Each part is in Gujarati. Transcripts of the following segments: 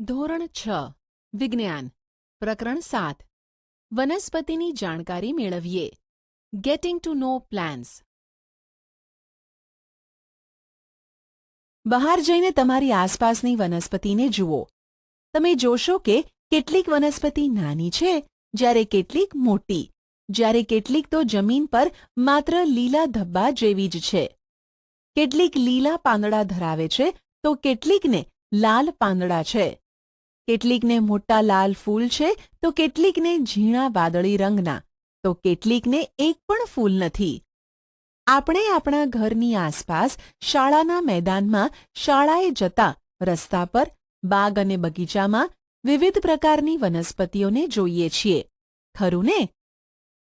ધોરણ છ, વિજ્ઞાન, પ્રકરણ સાત. વનસ્પતિની જાણકારી મેળવીએ. ગેટિંગ ટુ નો પ્લાન્સ બહાર જઈને તમારી આસપાસની વનસ્પતિને જુઓ. તમે જોશો કે કેટલીક વનસ્પતિ નાની છે, જ્યારે કેટલીક મોટી. જ્યારે કેટલીક તો જમીન પર માત્ર લીલા ધબ્બા જેવી જ છે. કેટલીક લીલા પાંદડા ધરાવે છે, તો કેટલીકને લાલ પાંદડા છે. કેટલીકને મોટા લાલ ફૂલ છે, તો કેટલીકને ઝીણા વાદળી રંગના, તો કેટલીકને એક પણ ફૂલ નથી. આપણે આપણા ઘરની આસપાસ શાળાના મેદાનમાં શાળાએ જતા રસ્તા પર, બાગ અને બગીચામાં વિવિધ પ્રકારની વનસ્પતિઓને જોઈએ છીએ. ખરું ને?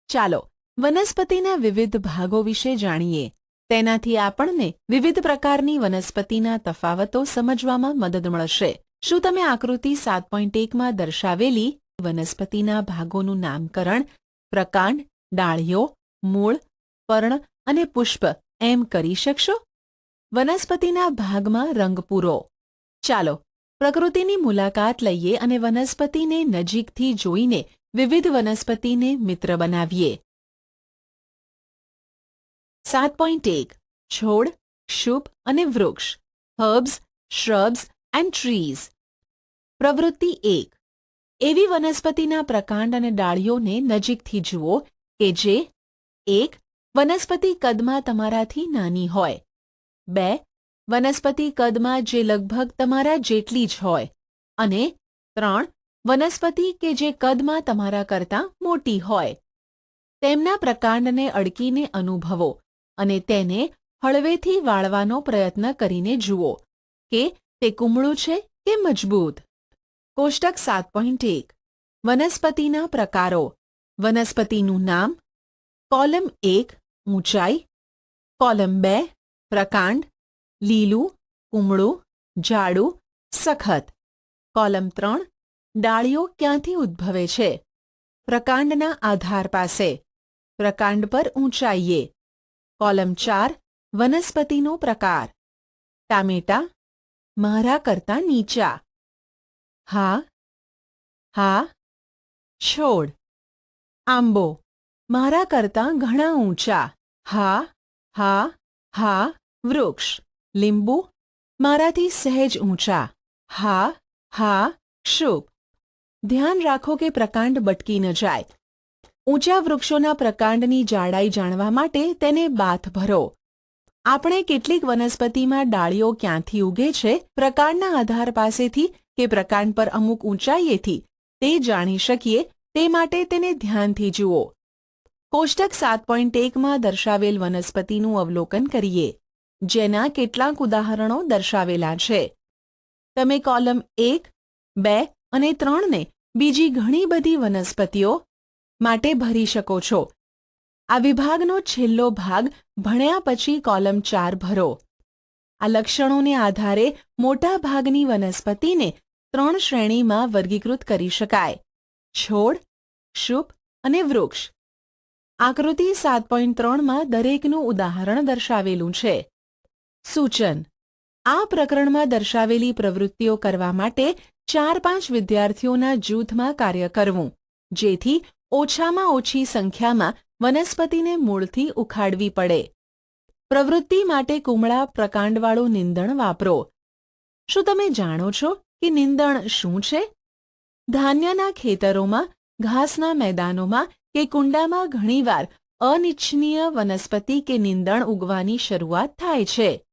ચાલો, વનસ્પતિના વિવિધ ભાગો વિશે જાણીએ. તેનાથી આપણને વિવિધ પ્રકારની વનસ્પતિના તફાવતો સમજવામાં મદદ મળશે. શું તમે આકૃતિ સાત પોઈન્ટ એકમાં દર્શાવેલી વનસ્પતિના ભાગોનું નામકરણ, પ્રકાંડ, ડાળીઓ, મૂળ, પર્ણ અને પુષ્પ એમ કરી શકશો? વનસ્પતિના ભાગમાં રંગ પૂરો. ચાલો, પ્રકૃતિની મુલાકાત લઈએ અને વનસ્પતિને નજીકથી જોઈને વિવિધ વનસ્પતિને મિત્ર બનાવીએ. સાત પોઈન્ટ એક, છોડ, શુભ અને વૃક્ષ હર્બ્સ શ્રબ્સ એન્ડ ટ્રીઝ પ્રવૃત્તિ એક. એવી વનસ્પતિના પ્રકાંડ અને ડાળીઓને નજીકથી જુઓ કે જે, એક, વનસ્પતિ કદમાં તમારાથી નાની હોય. બે, વનસ્પતિ કદમાં જે લગભગ તમારા જેટલી જ હોય. અને ત્રણ, વનસ્પતિ કે જે કદમાં તમારા કરતાં મોટી હોય. તેમના પ્રકાંડને અડકીને અનુભવો અને તેને હળવેથી વાળવાનો પ્રયત્ન કરીને જુઓ કે તે કુમળું છે કે મજબૂત. કોષ્ટક સાત પોઈન્ટ એક. વનસ્પતિના પ્રકારો. વનસ્પતિનું નામ. કોલમ એક, ઊંચાઈ. કોલમ બે, પ્રકાંડ. લીલું, કુમળું, જાડું, સખત. કોલમ ત્રણ, ડાળીઓ ક્યાંથી ઉદ્ભવે છે? પ્રકાંડના આધાર પાસે. પ્રકાંડ પર ઊંચાઈએ. કોલમ ચાર, વનસ્પતિનો પ્રકાર. ટામેટા. મારા કરતા નીચા. હા હા, છોડ, આંબો, મારા કરતાં ઘણા ઊંચા, હા હા હા, વૃક્ષ, લીંબુ, મારાથી સહેજ ઊંચા, હા હા, શુભ. ધ્યાન રાખો કે પ્રકાંડ બટકી ન જાય. ઊંચા વૃક્ષોના પ્રકાંડની જાડાઈ જાણવા માટે તેને બાથ ભરો. આપણે કેટલીક વનસ્પતિમાં ડાળીઓ ક્યાંથી ઉગે છે, પ્રકાંડના આધાર પાસેથી કે પ્રકાંડ પર અમુક ઊંચાઈએથી તે જાણી શકીએ, તે માટે તેને ધ્યાનથી જુઓ. કોષ્ટક સાત પોઈન્ટ એકમાં દર્શાવેલ વનસ્પતિનું અવલોકન કરીએ, જેના કેટલાક ઉદાહરણો દર્શાવેલા છે. તમે કોલમ એક, બે અને ત્રણને બીજી ઘણી બધી વનસ્પતિઓ માટે ભરી શકો છો. આ વિભાગનો છેલ્લો ભાગ ભણ્યા પછી કોલમ ચાર ભરો. આ લક્ષણોને આધારે મોટા ભાગની વનસ્પતિને ત્રણ શ્રેણીમાં વર્ગીકૃત કરી શકાય. છોડ શુભ અને વૃક્ષ. આકૃતિ સાત પોઈન્ટ ત્રણમાં દરેકનું ઉદાહરણ દર્શાવેલું છે. સૂચન. આ પ્રકરણમાં દર્શાવેલી પ્રવૃત્તિઓ કરવા માટે ચાર પાંચ વિદ્યાર્થીઓના જૂથમાં કાર્ય કરવું, જેથી ઓછામાં ઓછી સંખ્યામાં વનસ્પતિને મૂળથી ઉખાડવી પડે. પ્રવૃત્તિ માટે કુમળા પ્રકાંડવાળું નિંદણ વાપરો. શું તમે જાણો છો? કે નિંદણ શું છે? ધાન્યના ખેતરોમાં, ઘાસના મેદાનોમાં કે કુંડામાં ઘણીવાર અનિચ્છનીય વનસ્પતિ કે નિંદણ ઉગવાની શરૂઆત થાય છે.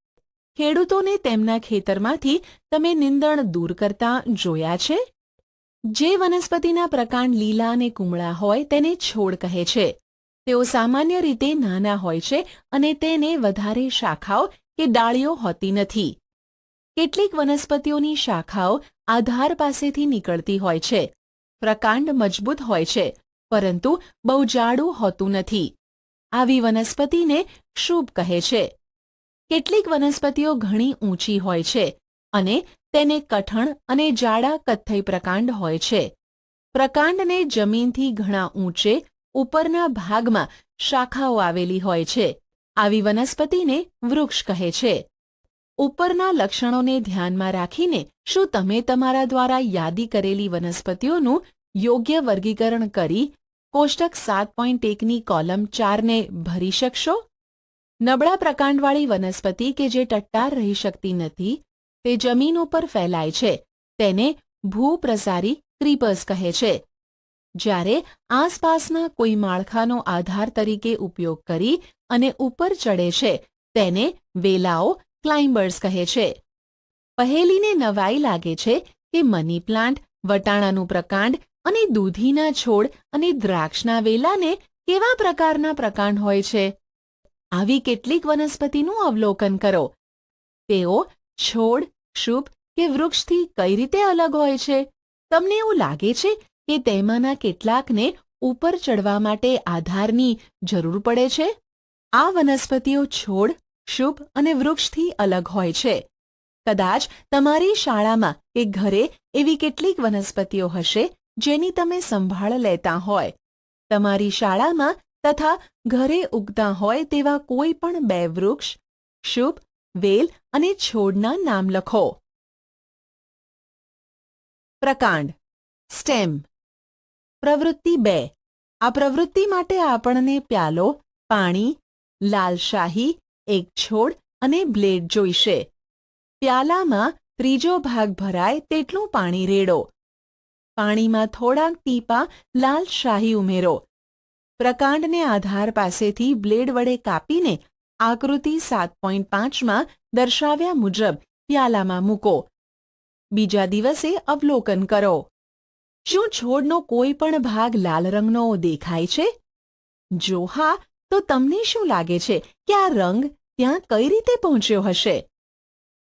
ખેડૂતોને તેમના ખેતરમાંથી તમે નિંદણ દૂર કરતા જોયા છે? જે વનસ્પતિના પ્રકાંડ લીલા અને કુમળા હોય તેને છોડ કહે છે. તેઓ સામાન્ય રીતે નાના હોય છે અને તેને વધારે શાખાઓ કે ડાળીઓ હોતી નથી. કેટલીક વનસ્પતિઓની શાખાઓ આધાર પાસેથી નીકળતી હોય છે. પ્રકાંડ મજબૂત હોય છે, પરંતુ બહુ જાડું હોતું નથી. આવી વનસ્પતિને શુભ કહે છે. કેટલીક વનસ્પતિઓ ઘણી ઊંચી હોય છે અને તેને કઠણ અને જાડા કથ્થઈ પ્રકાંડ હોય છે. પ્રકાંડને જમીનથી ઘણા ઊંચે, ઉપરના ભાગમાં શાખાઓ આવેલી હોય છે. આવી વનસ્પતિને વૃક્ષ કહે છે. ઉપરના લક્ષણોને ધ્યાનમાં રાખીને શું તમે તમારા દ્વારા યાદી કરેલી વનસ્પતિઓનું યોગ્ય વર્ગીકરણ કરી કોષ્ટક સાત પોઈન્ટ એકની કોલમ ચારને ભરી શકશો? નબળા પ્રકાંડવાળી વનસ્પતિ કે જે ટટ્ટાર રહી શકતી નથી, તે જમીન ઉપર ફેલાય છે, તેને ભૂપ્રસારી ક્રીપર્સ કહે છે. જ્યારે આસપાસના કોઈ માળખાનો આધાર તરીકે ઉપયોગ કરી અને ઉપર ચડે છે, તેને વેલાઓ ક્લાઇમ્બર્સ કહે છે. પહેલીને નવાઈ લાગે છે કે મની પ્લાન્ટ, વટાણાનું પ્રકાંડ અને દૂધીના છોડ અને દ્રાક્ષના વેલાને કેવા પ્રકારના પ્રકાંડ હોય છે? આવી કેટલીક વનસ્પતિનું અવલોકન કરો. તેઓ છોડ શુભ કે વૃક્ષથી કઈ રીતે અલગ હોય છે? તમને એવું લાગે છે કે તેમાંના કેટલાકને ઉપર ચડવા માટે આધારની જરૂર પડે છે? આ વનસ્પતિઓ છોડ શુભ અને વૃક્ષથી અલગ હોય છે. કદાચ તમારી શાળામાં કે ઘરે એવી કેટલીક વનસ્પતિઓ હશે જેની તમે સંભાળ લેતા હોય. તમારી શાળામાં તથા ઘરે ઉગતા હોય તેવા કોઈ પણ બે વૃક્ષ, શુભ, વેલ અને છોડના નામ લખો. પ્રકાંડ. સ્ટેમ. પ્રવૃત્તિ બે. આ પ્રવૃત્તિ માટે આપણને પ્યાલો, પાણી લાલ શાહી એક છોડ અને બ્લેડ જોઈશે. પ્યાલામાં ત્રીજો ભાગ ભરાય તેટલું પાણી રેડો. પાણીમાં થોડાક ટીપા લાલ શાહી ઉમેરો. પ્રકાંડને આધાર પાસેથી બ્લેડ વડે કાપીને આકૃતિ સાત પોઈન્ટ પાંચમાં દર્શાવ્યા મુજબ પ્યાલામાં મૂકો. બીજા દિવસે અવલોકન કરો. શું છોડનો કોઈ પણ ભાગ લાલ રંગનો દેખાય છે? જો હા તો તમને શું લાગે છે કે આ રંગ ત્યાં કઈ રીતે પહોંચ્યો હશે?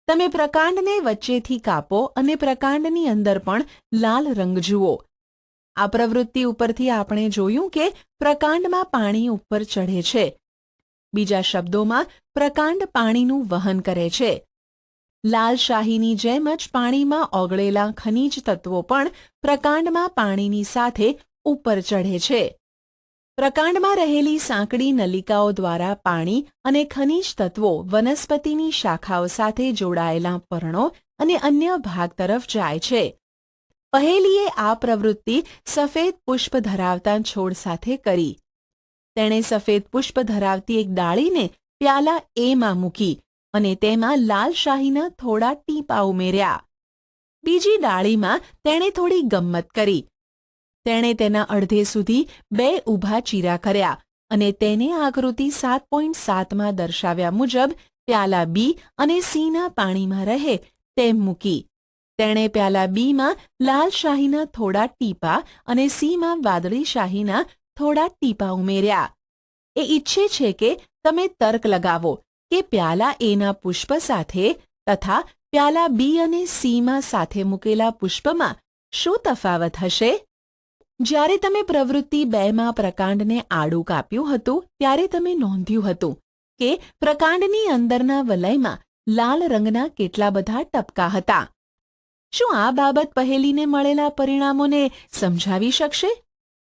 તમે પ્રકાંડને વચ્ચેથી કાપો અને પ્રકાંડની અંદર પણ લાલ રંગ જુઓ. આ પ્રવૃત્તિ ઉપરથી આપણે જોયું કે પ્રકાંડમાં પાણી ઉપર ચઢે છે. બીજા શબ્દોમાં, પ્રકાંડ પાણીનું વહન કરે છે. લાલશાહીની જેમ જ પાણીમાં ઓગળેલા ખનિજ તત્વો પણ પ્રકાંડમાં પાણીની સાથે ઉપર ચઢે છે. પ્રકાંડમાં રહેલી સાંકડી નલિકાઓ દ્વારા પાણી અને ખનિજ તત્વો વનસ્પતિની શાખાઓ સાથે જોડાયેલા પર્ણો અને અન્ય ભાગ તરફ જાય છે. પહેલીએ આ પ્રવૃત્તિ સફેદ પુષ્પ ધરાવતા છોડ સાથે કરી. તેણે સફેદ પુષ્પ ધરાવતી એક ડાળીને પ્યાલા એમાં મૂકી અને તેમાં લાલ શાહીના થોડા ટીપા ઉમેર્યા. બીજી ડાળીમાં તેણે થોડી ગમ્મત કરી તેણે તેના અડધે સુધી બે ઊભા ચીરા કર્યા અને તેને આકૃતિ સાત પોઈન્ટ સાતમાં દર્શાવ્યા મુજબ પ્યાલા બી અને સીના પાણીમાં રહે તેમ મૂકી. તેણે પ્યાલા બીમાં લાલ શાહીના થોડા ટીપા અને સીમાં વાદળી શાહીના થોડા ટીપા ઉમેર્યા. એ ઈચ્છે છે કે તમે તર્ક લગાવો કે પ્યાલા એના પુષ્પ સાથે તથા પ્યાલા બી અને સીમાં સાથે મૂકેલા પુષ્પમાં શું તફાવત હશે? જ્યારે તમે પ્રવૃત્તિ બેમાં પ્રકાંડને આડું કાપ્યું હતું, ત્યારે તમે નોંધ્યું હતું કે પ્રકાંડની અંદરના વલયમાં લાલ રંગના કેટલા બધા ટપકા હતા. શું આ બાબત પહેલીને મળેલા પરિણામોને સમજાવી શકશે?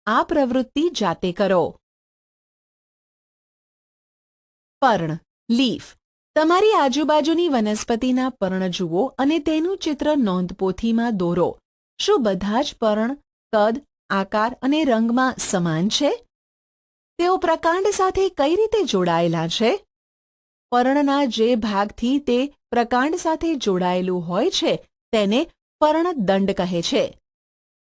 આ પ્રવૃત્તિ જાતે કરો. પર્ણ, લીફ. તમારી આજુબાજુની વનસ્પતિના પર્ણ જુઓ અને તેનું ચિત્ર નોંધપોથીમાં દોરો. શું બધા જ પર્ણ, કદ આકાર અને રંગમાં સમાન છે? તેઓ પ્રકાંડ સાથે કઈ રીતે જોડાયેલા છે? પર્ણના જે ભાગથી તે પ્રકાંડ સાથે જોડાયેલું હોય છે, તેને પર્ણદંડ કહે છે.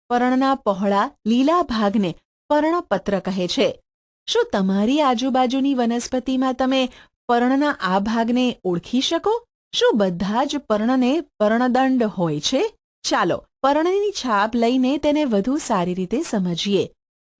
પર્ણના પહોળા, લીલા ભાગને પર્ણપત્ર કહે છે. શું તમારી આજુબાજુની વનસ્પતિમાં તમે પર્ણના આ ભાગને ઓળખી શકો? શું બધા જ પર્ણને પર્ણદંડ હોય છે? ચાલો, પર્ણની છાપ લઈને તેને વધુ સારી રીતે સમજીએ.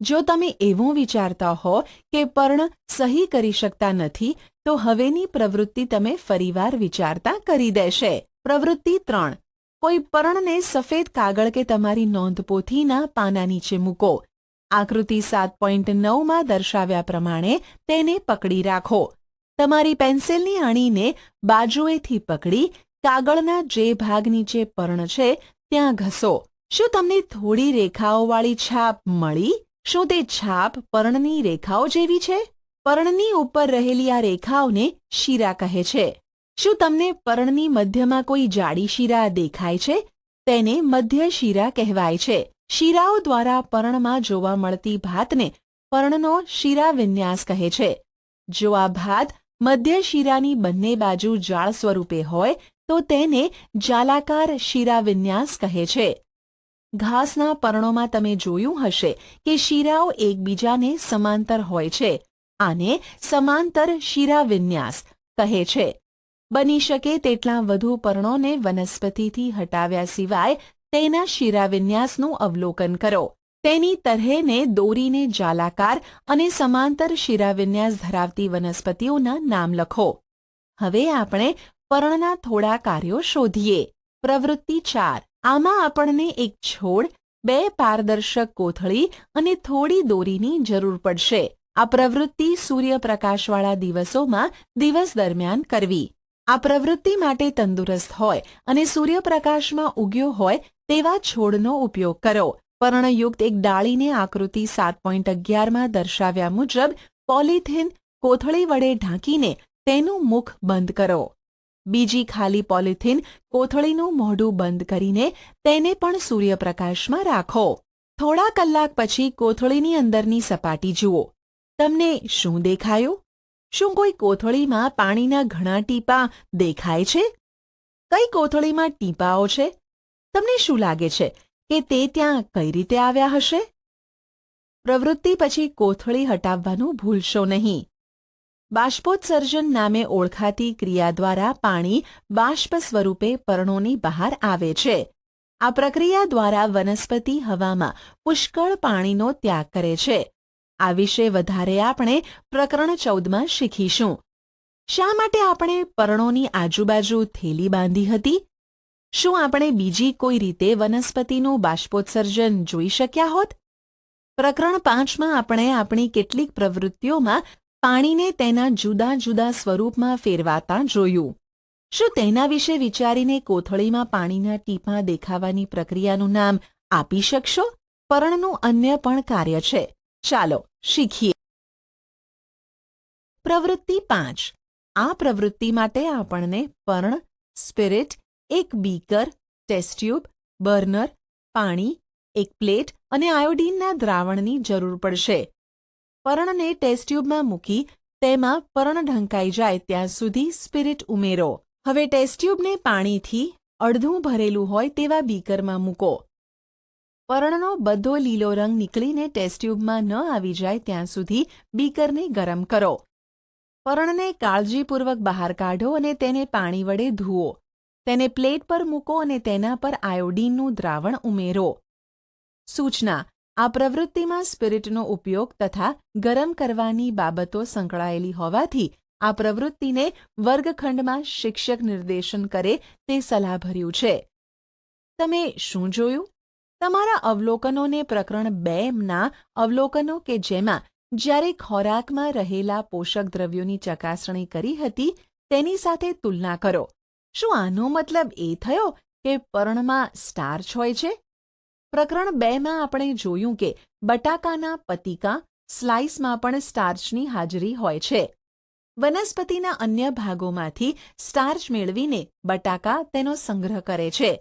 જો તમે એવું વિચારતા હો કે પર્ણ સહી કરી શકતા નથી, તો હવેની પ્રવૃત્તિ તમે ફરીવાર વિચારતા કરી દેશે. પ્રવૃત્તિ ત્રણ. કોઈ પર્ણને સફેદ કાગળ કે તમારી નોંધપોથીના પાના નીચે મૂકો. આકૃતિ સાત પોઈન્ટ નવમાં દર્શાવ્યા પ્રમાણે તેને પકડી રાખો. તમારી પેન્સિલની અણીને બાજુએથી પકડી, કાગળના જે ભાગ નીચે પર્ણ છે ત્યાં ઘસો. શું તમને થોડી રેખાઓવાળી છાપ મળી? શું તે છાપ પર્ણની રેખાઓ જેવી છે? પર્ણની ઉપર રહેલી આ રેખાઓને શીરા કહે છે. શું તમને પર્ણની મધ્યમાં કોઈ જાડી શીરા દેખાય છે? તેને મધ્ય શીરા કહેવાય છે. શીરાઓ દ્વારા પર્ણમાં જોવા મળતી ભાતને પર્ણનો શીરા વિન્યાસ કહે છે. જો આ ભાત મધ્ય શીરાની બંને બાજુ જાળ સ્વરૂપે હોય તો તેને જાલાકાર શીરા વિન્યાસ કહે છે. ઘાસના પર્ણોમાં તમે જોયું હશે કે શીરાઓ એકબીજાને સમાંતર હોય છે. આને સમાંતર શીરા વિન્યાસ કહે છે. બની શકે તેટલા વધુ પર્ણોને વનસ્પતિથી હટાવ્યા સિવાય તેના શિરાવિન્યાસનું અવલોકન કરો. તેની તરહેને દોરીને જાલાકાર અને સમાંતર શિરાવિન્યાસ ધરાવતી વનસ્પતિઓના નામ લખો. હવે આપણે પર્ણના થોડા કાર્યો શોધીએ. પ્રવૃત્તિ ચાર. આમાં આપણને એક છોડ, બે પારદર્શક કોથળી અને થોડી દોરીની જરૂર પડશે. આ પ્રવૃત્તિ સૂર્યપ્રકાશવાળા દિવસોમાં દિવસ દરમિયાન કરવી. આ પ્રવૃત્તિ માટે તંદુરસ્ત હોય અને સૂર્યપ્રકાશમાં ઉગ્યો હોય તેવા છોડનો ઉપયોગ કરો. પર્ણયુક્ત એક ડાળીને આકૃતિ સાત પોઈન્ટ અગિયારમાં દર્શાવ્યા મુજબ, પોલિથીન કોથળી વડે ઢાંકીને તેનું મુખ બંધ કરો. બીજી ખાલી પોલિથીન કોથળીનું મોઢું બંધ કરીને તેને પણ સૂર્યપ્રકાશમાં રાખો. થોડા કલાક પછી કોથળીની અંદરની સપાટી જુઓ. તમને શું દેખાયું? શું કોઈ કોથળીમાં પાણીના ઘણા ટીપા દેખાય છે? કઈ કોથળીમાં ટીપાઓ છે? તમને શું લાગે છે કે તે ત્યાં કઈ રીતે આવ્યા હશે? પ્રવૃત્તિ પછી કોથળી હટાવવાનું ભૂલશો નહીં. બાષ્પોત્સર્જન નામે ઓળખાતી ક્રિયા દ્વારા પાણી બાષ્પ સ્વરૂપે પર્ણોની બહાર આવે છે. આ પ્રક્રિયા દ્વારા વનસ્પતિ હવામાં પુષ્કળ પાણીનો ત્યાગ કરે છે. આ વિશે વધારે આપણે પ્રકરણ ચૌદમાં શીખીશું. શા માટે આપણે પર્ણોની આજુબાજુ થેલી બાંધી હતી? શું આપણે બીજી કોઈ રીતે વનસ્પતિનું બાષ્પોત્સર્જન જોઈ શક્યા હોત? પ્રકરણ પાંચમાં આપણે આપણી કેટલીક પ્રવૃત્તિઓમાં પાણીને તેના જુદા જુદા સ્વરૂપમાં ફેરવાતા જોયું. શું તેના વિશે વિચારીને કોથળીમાં પાણીના ટીપાં દેખાવાની પ્રક્રિયાનું નામ આપી શકશો? પર્ણનું અન્ય પણ કાર્ય છે. ચાલો, શીખીએ. પ્રવૃત્તિ પાંચ. આ પ્રવૃત્તિ માટે આપણને પર્ણ, સ્પિરિટ, એક બીકર, ટેસ્ટ્યુબ, બર્નર, પાણી, એક પ્લેટ અને આયોડીનના દ્રાવણની જરૂર પડશે. પર્ણને ટેસ્ટ્યુબમાં મૂકી તેમાં પર્ણ ઢંકાઈ જાય ત્યાં સુધી સ્પિરિટ ઉમેરો. હવે ટેસ્ટ્યુબને પાણીથી અડધું ભરેલું હોય તેવા બીકરમાં મૂકો. પર્ણનો બધો લીલો રંગ નીકળીને ટેસ્ટ્યુબમાં ન આવી જાય ત્યાં સુધી બીકરને ગરમ કરો. પર્ણને કાળજીપૂર્વક બહાર કાઢો અને તેને પાણી વડે ધુઓ. તેને પ્લેટ પર મૂકો અને તેના પર આયોડીનનું દ્રાવણ ઉમેરો. સૂચના આ પ્રવૃત્તિમાં સ્પિરિટનો ઉપયોગ તથા ગરમ કરવાની બાબતો સંકળાયેલી હોવાથી આ પ્રવૃત્તિને વર્ગખંડમાં શિક્ષક નિર્દેશન કરે તે સલાહભર્યું છે. તમે શું જોયું? તમારા અવલોકનોને પ્રકરણ બેના અવલોકનો કે જેમાં જ્યારે ખોરાકમાં રહેલા પોષક દ્રવ્યોની ચકાસણી કરી હતી તેની સાથે તુલના કરો. શું આનો મતલબ એ થયો કે પર્ણમાં સ્ટાર્ચ હોય છે? પ્રકરણ બેમાં આપણે જોયું કે બટાકાના પતિકા સ્લાઇસમાં પણ સ્ટાર્ચની હાજરી હોય છે. વનસ્પતિના અન્ય ભાગોમાંથી સ્ટાર્ચ મેળવીને બટાકા તેનો સંગ્રહ કરે છે.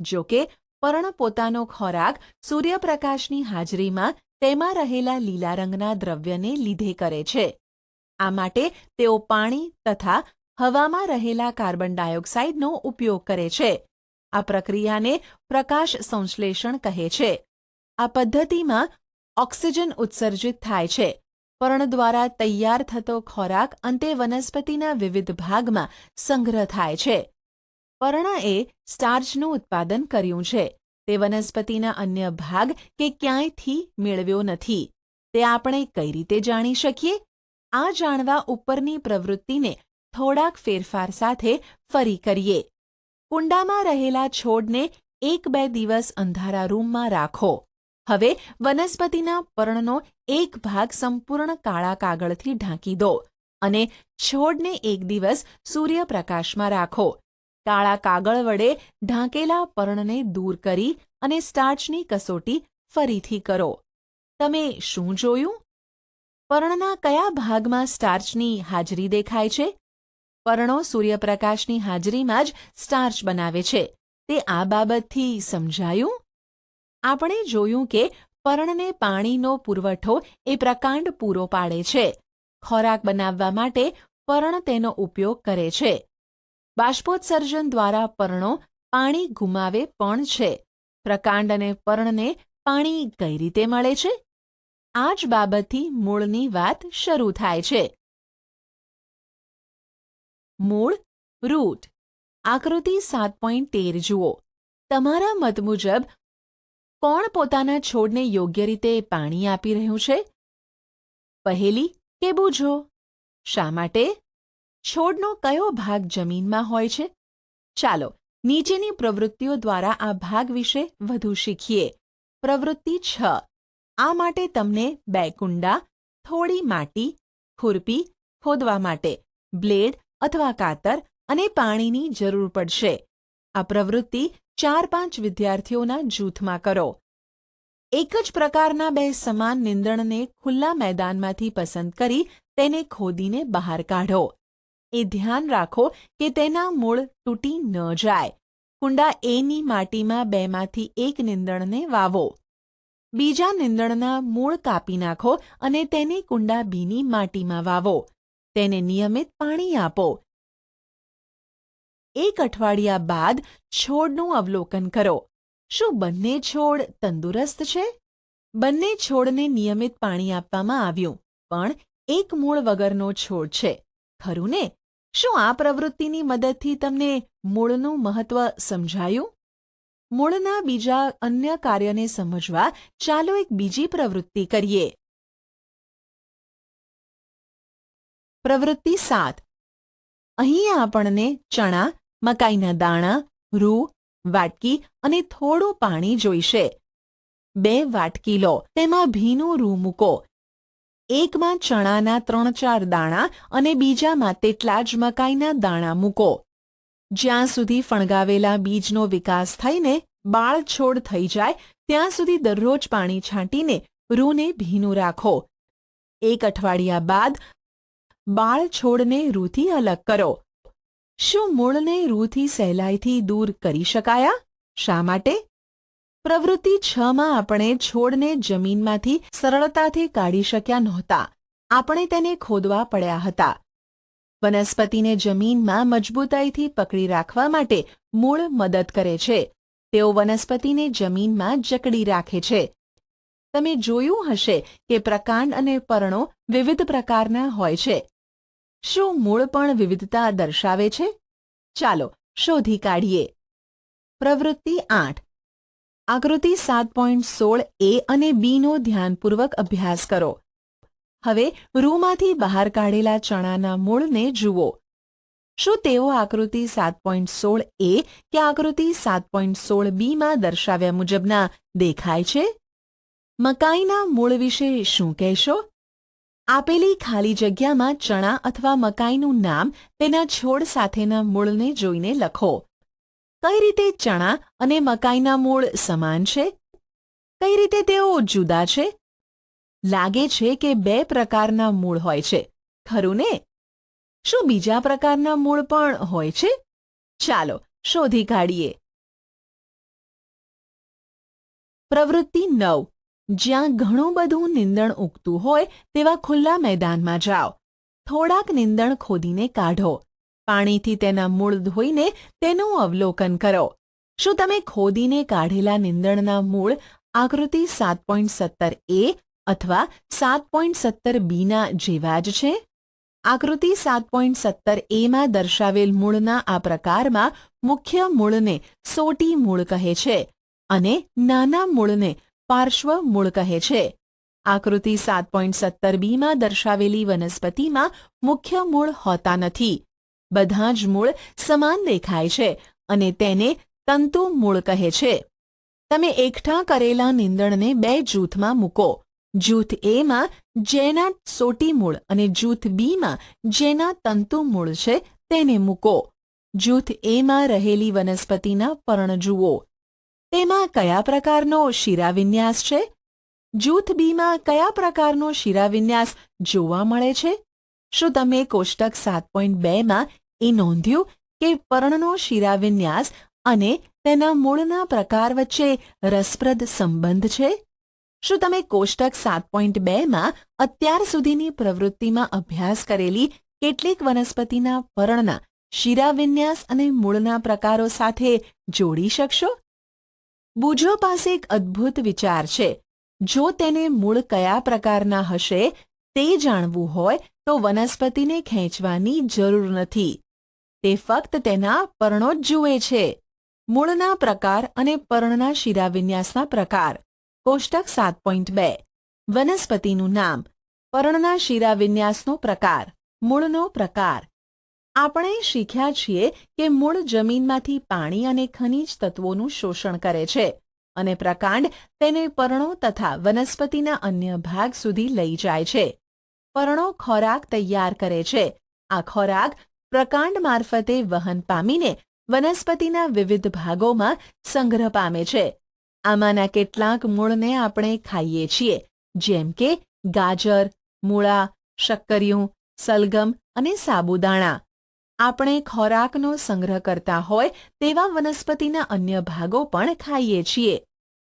જો કે પર્ણ પોતાનો ખોરાક સૂર્યપ્રકાશની હાજરીમાં તેમાં રહેલા લીલા રંગના દ્રવ્યને લીધે કરે છે. આ માટે તેઓ પાણી તથા હવામાં રહેલા કાર્બન ડાયોક્સાઇડનો ઉપયોગ કરે છે. આ પ્રક્રિયાને પ્રકાશ સંશ્લેષણ કહે છે. આ પદ્ધતિમાં ઓક્સિજન ઉત્સર્જિત થાય છે. પર્ણ દ્વારા તૈયાર થતો ખોરાક અંતે વનસ્પતિના વિવિધ ભાગમાં સંગ્રહ થાય છે. પર્ણએ સ્ટાર્ચનું ઉત્પાદન કર્યું છે. તે વનસ્પતિના અન્ય ભાગ કે ક્યાંયથી મેળવ્યો નથી. તે આપણે કઈ રીતે જાણી શકીએ? આ જાણવા ઉપરની પ્રવૃત્તિને થોડાક ફેરફાર સાથે ફરી કરીએ. કુંડામાં રહેલા છોડને એક બે દિવસ અંધારા રૂમમાં રાખો. હવે વનસ્પતિના પર્ણનો એક ભાગ સંપૂર્ણ કાળા કાગળથી ઢાંકી દો અને છોડને એક દિવસ સૂર્યપ્રકાશમાં રાખો. કાળા કાગળ વડે ઢાંકેલા પર્ણને દૂર કરી અને સ્ટાર્ચની કસોટી ફરીથી કરો. તમે શું જોયું? પર્ણના કયા ભાગમાં સ્ટાર્ચની હાજરી દેખાય છે? પર્ણો સૂર્યપ્રકાશની હાજરીમાં જ સ્ટાર્ચ બનાવે છે. તે આ બાબતથી સમજાયું? આપણે જોયું કે પર્ણને પાણીનો પુરવઠો એ પ્રકાંડ પૂરો પાડે છે. ખોરાક બનાવવા માટે પર્ણ તેનો ઉપયોગ કરે છે. બાષ્પોત્સર્જન દ્વારા પર્ણો પાણી ગુમાવે પણ છે. પ્રકાંડ અને પર્ણને પાણી કઈ રીતે મળે છે? આ જ બાબતથી મૂળની વાત શરૂ થાય છે. મૂળ રૂટ. આકૃતિ સાત પોઈન્ટ તેર જુઓ. તમારા મત મુજબ કોણ પોતાના છોડને યોગ્ય રીતે પાણી આપી રહ્યું છે? પહેલી કે બૂજો? શા માટે? છોડનો કયો ભાગ જમીનમાં હોય છે? ચાલો, નીચેની પ્રવૃત્તિઓ દ્વારા આ ભાગ વિશે વધુ શીખીએ. પ્રવૃત્તિ છ. આ માટે તમને બે કુંડા, થોડી માટી, ખુરપી ખોદવા માટે બ્લેડ અથવા કાતર અને પાણીની જરૂર પડશે. આ પ્રવૃત્તિ ચાર પાંચ વિદ્યાર્થીઓના જૂથમાં કરો. એક જ પ્રકારના બે સમાન નિંદણને ખુલ્લા મેદાનમાંથી પસંદ કરી તેને ખોદીને બહાર કાઢો. એ ધ્યાન રાખો કે તેના મૂળ તૂટી ન જાય. કુંડા એની માટીમાં બેમાંથી એક નિંદણને વાવો. બીજા નિંદણના મૂળ કાપી નાખો અને તેને કુંડા બીની માટીમાં વાવો. તેને નિયમિત પાણી આપો. એક અઠવાડિયા બાદ છોડનું અવલોકન કરો. શું બંને છોડ તંદુરસ્ત છે? બંને છોડને નિયમિત પાણી આપવામાં આવ્યું, પણ એક મૂળ વગરનો છોડ છે. ખરું ને? શું આ પ્રવૃત્તિની મદદથી તમને મૂળનું મહત્વ સમજાયું? મૂળના બીજા અન્ય કાર્યને સમજવા ચાલો એક બીજી પ્રવૃત્તિ કરીએ. પ્રવૃત્તિ સાત. અહીં આપણને ચણા, મકાઈના દાણા, રૂ, વાટકી અને થોડું પાણી જોઈશે. બે વાટકી લો. તેમાં ભીનું રૂ મૂકો. એકમાં ચણાના ત્રણ ચાર દાણા અને બીજામાં તેટલા જ મકાઈના દાણા મૂકો. જ્યાં સુધી ફણગાવેલા બીજનો વિકાસ થઈને બાળ છોડ થઈ જાય, ત્યાં સુધી દરરોજ પાણી છાંટીને રૂને ભીનું રાખો. એક અઠવાડિયા બાદ બાળ છોડને રૂથી અલગ કરો. શું મૂળને રૂથી સહેલાઈથી દૂર કરી શકાયા? શા માટે? પ્રવૃત્તિ છમાં આપણે છોડને જમીનમાંથી સરળતાથી કાઢી શક્યા નહોતા. આપણે તેને ખોદવા પડ્યા હતા. વનસ્પતિને જમીનમાં મજબૂતાઈથી પકડી રાખવા માટે મૂળ મદદ કરે છે. તેઓ વનસ્પતિને જમીનમાં જકડી રાખે છે. તમે જોયું હશે કે પ્રકાંડ અને પર્ણો વિવિધ પ્રકારના હોય છે. શું મૂળ પણ વિવિધતા દર્શાવે છે? ચાલો શોધી કાઢીએ. પ્રવૃત્તિ આઠ. આકૃતિ સાત પોઈન્ટ સોળ એ અને બીનો ધ્યાનપૂર્વક અભ્યાસ કરો. હવે રૂમાંથી બહાર કાઢેલા ચણાના મૂળને જુઓ. શું તેઓ આકૃતિ સાત પોઈન્ટ સોળ એ કે આકૃતિ સાત પોઈન્ટ સોળ બીમાં દર્શાવ્યા મુજબના દેખાય છે? મકાઈના મૂળ વિશે શું કહેશો? આપેલી ખાલી જગ્યામાં ચણા અથવા મકાઈનું નામ તેના છોડ સાથેના મૂળને જોઈને લખો. કઈ રીતે ચણા અને મકાઈના મૂળ સમાન છે? કઈ રીતે તેઓ જુદા છે? લાગે છે કે બે પ્રકારના મૂળ હોય છે. ખરું ને? શું બીજા પ્રકારના મૂળ પણ હોય છે? ચાલો, શોધી કાઢીએ. પ્રવૃત્તિ નવ. જ્યાં ઘણું બધું નિંદણ ઉગતું હોય તેવા ખુલ્લા મેદાનમાં જાઓ. થોડાક નિંદણ ખોદીને કાઢો. પાણીથી તેના મૂળ ધોઈને તેનું અવલોકન કરો. શું તમે ખોદીને કાઢેલા નિંદણના મૂળ આકૃતિ સાત પોઈન્ટ સત્તર એ અથવા સાત પોઈન્ટ સત્તર બીના જેવા જ છે? આકૃતિ સાત પોઈન્ટ સત્તર એમાં દર્શાવેલ મૂળના આ પ્રકારમાં મુખ્ય મૂળને સોટી મૂળ કહે છે અને નાના મૂળને પાર્શ્વ મૂળ કહે છે. આકૃતિ સાત પોઈન્ટ સત્તર બીમાં દર્શાવેલી વનસ્પતિમાં મુખ્ય મૂળ હોતા નથી. બધા જ મૂળ સમાન દેખાય છે અને તેને તંતુ મૂળ કહે છે. તમે એકઠા કરેલા નિંદણને બે જૂથમાં મૂકો. જૂથ એમાં જેના સોટી મૂળ અને જૂથ બીમાં જેના તંતુ મૂળ છે તેને મૂકો. જૂથ એમાં રહેલી વનસ્પતિના પર્ણ જુઓ. તેમાં કયા પ્રકારનો શિરાવિન્યાસ છે? જૂથ બીમાં કયા પ્રકારનો શિરાવિન્યાસ જોવા મળે છે? શું તમે કોષ્ટક સાત પોઈન્ટ બેમાં એ નોંધ્યું કે પર્ણનો શિરાવિન્યાસ અને તેના મૂળના પ્રકાર વચ્ચે રસપ્રદ સંબંધ છે? શું તમે કોષ્ટક સાત પોઈન્ટ બેમાં અત્યાર સુધીની પ્રવૃત્તિમાં અભ્યાસ કરેલી કેટલીક વનસ્પતિના પર્ણના શિરાવિન્યાસ અને મૂળના પ્રકારો સાથે જોડી શકશો? બુજો પાસે એક અદ્ભુત વિચાર છે. જો તેને મૂળ કયા પ્રકારના હશે તે જાણવું હોય તો વનસ્પતિને ખેંચવાની જરૂર નથી. તે ફક્ત તેના પર્ણો જ જુએ છે. મૂળના પ્રકાર અને પર્ણના શિરાવિન્યાસના પ્રકાર. કોષ્ટક સાત પોઈન્ટ બે. વનસ્પતિનું નામ. પર્ણના શિરાવિન્યાસનો પ્રકાર. મૂળનો પ્રકાર. આપણે શીખ્યા છીએ કે મૂળ જમીનમાંથી પાણી અને ખનિજ તત્વોનું શોષણ કરે છે અને પ્રકાંડ તેને પર્ણો તથા વનસ્પતિના અન્ય ભાગ સુધી લઈ જાય છે. પર્ણો ખોરાક તૈયાર કરે છે. આ ખોરાક પ્રકાંડ મારફતે વહન પામીને વનસ્પતિના વિવિધ ભાગોમાં સંગ્રહ પામે છે. આમાંના કેટલાક મૂળને આપણે ખાઈએ છીએ, જેમ કે ગાજર, મૂળા, શક્કરિયું, સલગમ અને સાબુદાણા. આપણે ખોરાકનો સંગ્રહ કરતા હોય તેવા વનસ્પતિના અન્ય ભાગો પણ ખાઈએ છીએ.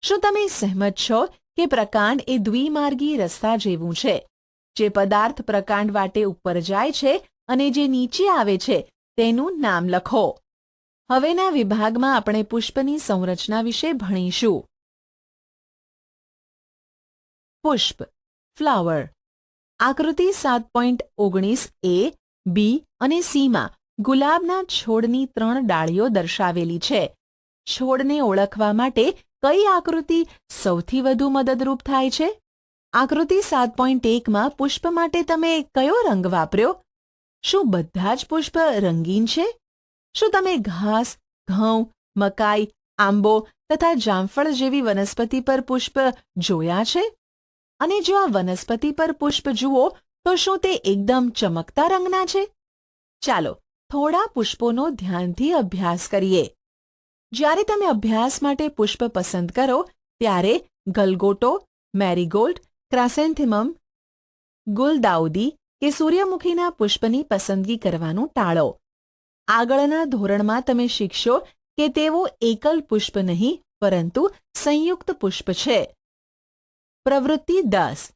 શું તમે સહેમત છો કે પ્રકાંડ એ દ્વિમાર્ગી રસ્તા જેવું છે? જે પદાર્થ પ્રકાંડ વાટે ઉપર જાય છે અને જે નીચે આવે છે, તેનું નામ લખો. હવેના વિભાગમાં આપણે પુષ્પની સંરચના વિશે ભણીશું. પુષ્પ, ફ્લાવર. આકૃતિ સાત પોઈન્ટ ઓગણીસ એ, બી અને સીમાં ગુલાબના છોડની ત્રણ ડાળીઓ દર્શાવેલી છે. છોડને ઓળખવા માટે કઈ આકૃતિ સૌથી વધુ મદદરૂપ થાય છે? આકૃતિ સાત પોઈન્ટ એકમાં પુષ્પ માટે તમે કયો રંગ વાપર્યો? શું બધા જ પુષ્પ રંગીન છે? શું તમે ઘાસ, ઘઉં, મકાઈ, આંબો તથા જામફળ જેવી વનસ્પતિ પર પુષ્પ જોયા છે? અને જો આ વનસ્પતિ પર પુષ્પ જુઓ તો શું તે એકદમ ચમકતા રંગના છે? ચાલો થોડા પુષ્પોનો ધ્યાનથી અભ્યાસ કરીએ. જ્યારે તમે અભ્યાસ માટે પુષ્પ પસંદ કરો, ત્યારે ગલગોટો, મેરીગોલ્ડ, ક્રાસેન્થિમમ, ગુલદાઉદી કે સૂર્યમુખીના પુષ્પની પસંદગી કરવાનું ટાળો. આગળના ધોરણમાં તમે શીખશો કે તેઓ એકલ પુષ્પ નહીં, પરંતુ સંયુક્ત પુષ્પ છે. પ્રવૃત્તિ દસ.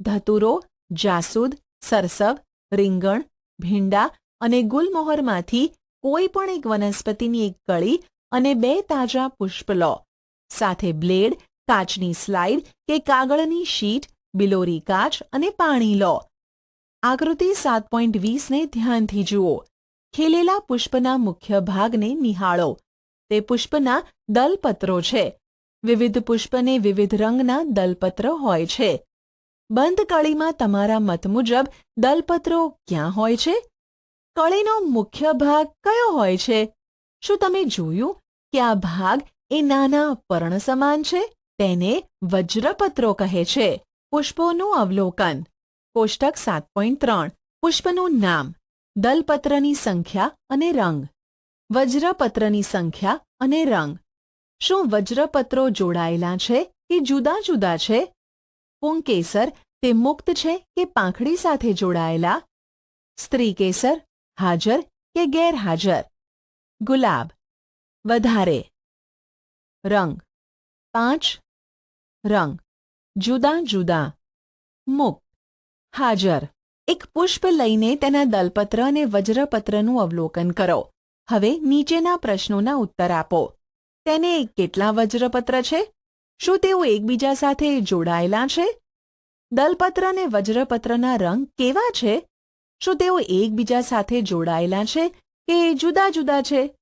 ધતુરો, જાસૂદ, સરસવ, રીંગણ, ભીંડા અને ગુલમોહરમાંથી કોઈ પણ એક વનસ્પતિની એક કળી અને બે તાજા પુષ્પ લો. સાથે બ્લેડ, કાચની સ્લાઇડ કે કાગળની શીટ, બિલોરી કાચ અને પાણી લો. આકૃતિ સાત પોઈન્ટ વીસને ધ્યાનથી જુઓ. ખીલેલા પુષ્પના મુખ્ય ભાગને નિહાળો. તે પુષ્પના દલપત્રો છે. વિવિધ પુષ્પને વિવિધ રંગના દલપત્ર હોય છે. બંધ કળીમાં તમારા મત મુજબ દલપત્રો ક્યાં હોય છે? કળીનો મુખ્ય ભાગ કયો હોય છે? શું તમે જોયું કે આ ભાગ એ નાના પર્ણ સમાન છે? તેને વજ્રપત્રો કહે છે. પુષ્પોનું અવલોકન. કોષ્ટક સાત પોઈન્ટ ત્રણ. પુષ્પનું નામ. દલપત્રની સંખ્યા અને રંગ. વજ્રપત્રની સંખ્યા અને રંગ. શું વજ્રપત્રો જોડાયેલા છે કે જુદા જુદા છે? પુંકેસર તે મુક્ત છે કે પાંખડી સાથે જોડાયેલા? સ્ત્રી કેસર હાજર કે ગેરહાજર ગુલાબ વધારે રંગ પાંચ રંગ જુદા જુદા મુક્ત હાજર એક પુષ્પ લઈને તેના દલપત્ર અને વજ્રપત્રનું અવલોકન કરો. હવે નીચેના પ્રશ્નોના ઉત્તર આપો. તેને કેટલા વજ્રપત્ર છે? શું તેઓ એકબીજા સાથે જોડાયેલા છે? દલપત્ર અને વજ્રપત્રના રંગ કેવા છે? શું તેઓ એકબીજા સાથે જોડાયેલા છે કે જુદા જુદા છે?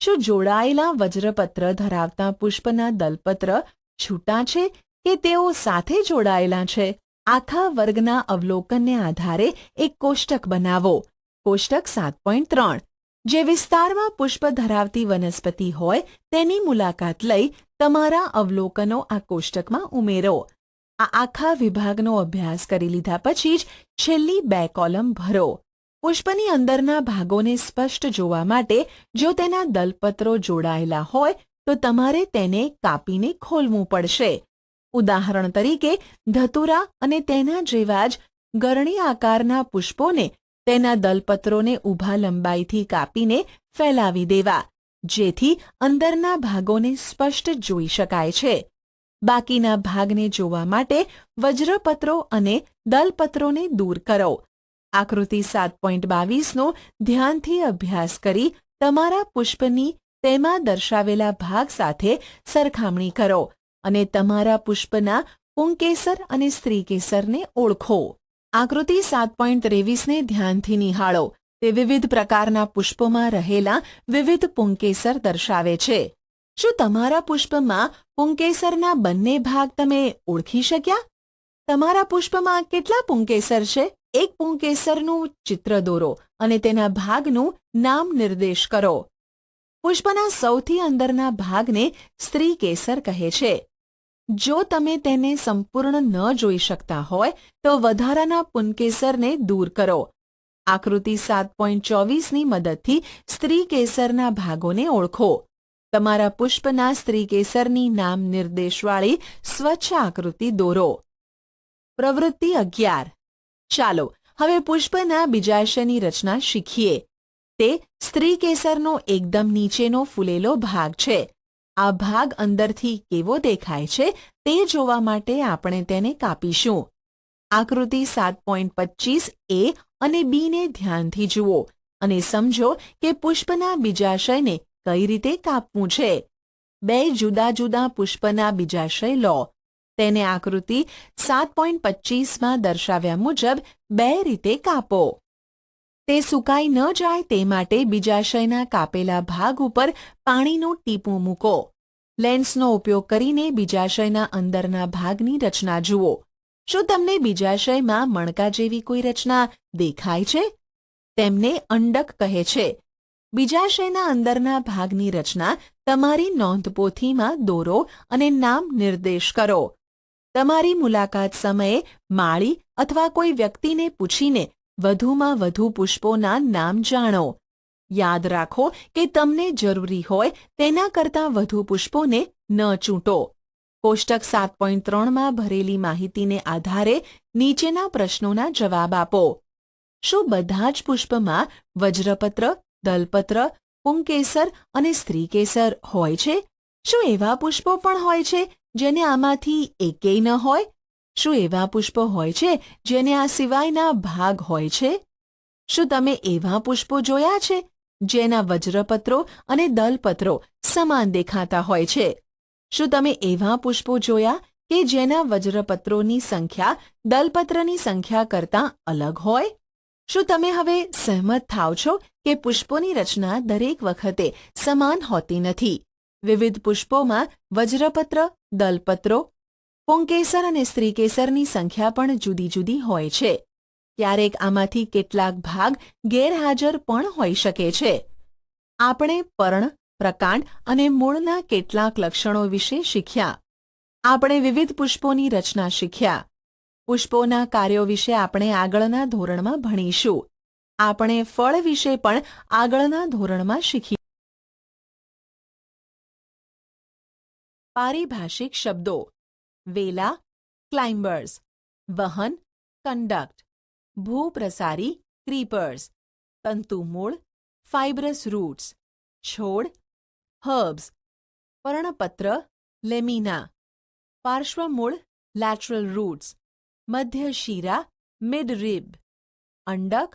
શું જોડાયેલા વજ્રપત્ર ધરાવતા પુષ્પના દલપત્ર છૂટા છે કે તેઓ સાથે જોડાયેલા છે? આખા વર્ગના અવલોકનને આધારે એક કોષ્ટક બનાવો. કોષ્ટક સાત પોઈન્ટ ત્રણ. જે વિસ્તારમાં પુષ્પ ધરાવતી વનસ્પતિ હોય તેની મુલાકાત લઈ તમારા અવલોકનો આ કોષ્ટકમાં ઉમેરો. આ આખા વિભાગનો અભ્યાસ કરી લીધા પછી જ છેલ્લી બે કોલમ ભરો. પુષ્પની અંદરના ભાગોને સ્પષ્ટ જોવા માટે જો તેના દલપત્રો જોડાયેલા હોય, તો તમારે તેને કાપીને ખોલવું પડશે. ઉદાહરણ તરીકે, ધતુરા અને તેના જેવા જ ગરણી આકારના પુષ્પોને તેના દલપત્રોને ઊભા લંબાઈથી કાપીને ફેલાવી દેવા, જેથી અંદરના ભાગોને સ્પષ્ટ જોઈ શકાય છે. બાકીના ભાગને જોવા માટે વજ્રપત્રો અને દલપત્રોને દૂર કરો. આકૃતિ સાત પોઈન્ટ બાવીસનો ધ્યાનથી અભ્યાસ કરી તમારા પુષ્પની તેમાં દર્શાવેલા ભાગ સાથે સરખામણી કરો અને તમારા પુષ્પના પુંકેસર અને સ્ત્રીકેસરને ઓળખો. આકૃતિ સાત પોઈન્ટ ત્રેવીસને ધ્યાનથી નિહાળો. તે વિવિધ પ્રકારના પુષ્પોમાં રહેલા વિવિધ પુંકેસર દર્શાવે છે. શું તમારા પુષ્પમાં પુંકેસરના બંને ભાગ તમે ઓળખી શક્યા? તમારા પુષ્પમાં કેટલા પુંકેસર છે? એક પુંકેસરનું ચિત્ર દોરો અને તેના ભાગનું નામ નિર્દેશ કરો. પુષ્પના સૌથી અંદરના ભાગને સ્ત્રી કેસર કહે છે. જો તમે તેને સંપૂર્ણ ન જોઈ શકતા હોય, તો વધારાના પુનકેસરને દૂર કરો. આકૃતિ સાત પોઈન્ટ ચોવીસની મદદથી સ્ત્રી કેસરના ભાગોને ઓળખો. તમારા પુષ્પના સ્ત્રી કેસરની નામ નિર્દેશવાળી સ્વચ્છ આકૃતિ દોરો. પ્રવૃત્તિ અગિયાર. ચાલો, હવે પુષ્પના બીજાશયની રચના શીખીએ. તે સ્ત્રી કેસરનો એકદમ નીચેનો ફૂલેલો ભાગ છે. આ ભાગ અંદરથી કેવો દેખાય છે તે જોવા માટે આપણે તેને કાપીશું. આકૃતિ સાત પોઈન્ટ પચીસ એ અને બીને ધ્યાનથી જુઓ અને સમજો કે પુષ્પના બીજાશયને કઈ રીતે કાપવું છે? બે જુદા જુદા પુષ્પના બીજાશય લો. તેને આકૃતિ સાત પોઈન્ટ પચીસમાં દર્શાવ્યા મુજબ બે રીતે કાપો. તે સુકાઈ ન જાય તે માટે બીજાશયના કાપેલા ભાગ ઉપર પાણીનું ટીપું મૂકો. લેન્સનો ઉપયોગ કરીને બીજાશયના અંદરના ભાગની રચના જુઓ. શું તમને બીજાશયમાં મણકા જેવી કોઈ રચના દેખાય છે? તેમને અંડક કહે છે. બીજાશયના અંદરના ભાગની રચના તમારી નોંધપોથીમાં દોરો અને નામ નિર્દેશ કરો. તમારી મુલાકાત સમયે માળી અથવા કોઈ વ્યક્તિને પૂછીને વધુમાં વધુ પુષ્પોના નામ જાણો. યાદ રાખો કે તમને જરૂરી હોય તેના કરતાં વધુ પુષ્પોને ન ચૂંટો. કોષ્ટક સાત પોઈન્ટ ત્રણમાં ભરેલી માહિતીને આધારે નીચેના પ્રશ્નોના જવાબ આપો. શું બધા જ પુષ્પમાં વજ્રપત્ર દલપત્ર, પુંકેસર અને સ્ત્રીકેસર હોય છે. શું એવા પુષ્પો પણ હોય છે જેને આમાંથી એકેય ન હોય? શું એવા પુષ્પો હોય છે જેને આ સિવાયના ભાગ હોય છે? શું તમે એવા પુષ્પો જોયા છે જેના વજ્રપત્રો અને દલપત્રો સમાન દેખાતા હોય છે? શું તમે એવા પુષ્પો જોયા કે જેના વજ્રપત્રોની સંખ્યા દલપત્રની સંખ્યા કરતાં અલગ હોય? શું તમે હવે સહેમત થાવ છો કે પુષ્પોની રચના દરેક વખતે સમાન હોતી નથી? વિવિધ પુષ્પોમાં વજ્રપત્ર, દલપત્રો, પુંકેસર અને સ્ત્રીકેસરની સંખ્યા પણ જુદી જુદી હોય છે. ક્યારેક આમાંથી કેટલાક ભાગ ગેરહાજર પણ હોઈ શકે છે. આપણે પર્ણ, પ્રકાંડ અને મૂળના કેટલાક લક્ષણો વિશે શીખ્યા. આપણે વિવિધ પુષ્પોની રચના શીખ્યા. પુષ્પોના કાર્યો વિશે આપણે આગળના ધોરણમાં ભણીશું. આપણે ફળ વિશે પણ આગળના ધોરણમાં શીખી પારિભાષિક શબ્દો. વેલા ક્લાઇમ્બર્સ વહન કંડક્ટ ભૂપ્રસારી ક્રીપર્સ તંતુમૂળ ફાઇબ્રસ રૂટ્સ છોડ હર્બ્સ પર્ણપત્ર લેમિના પાર્શ્વમૂળ લેટરલ રૂટ્સ મધ્ય શિરા મિડ રિબ અંડક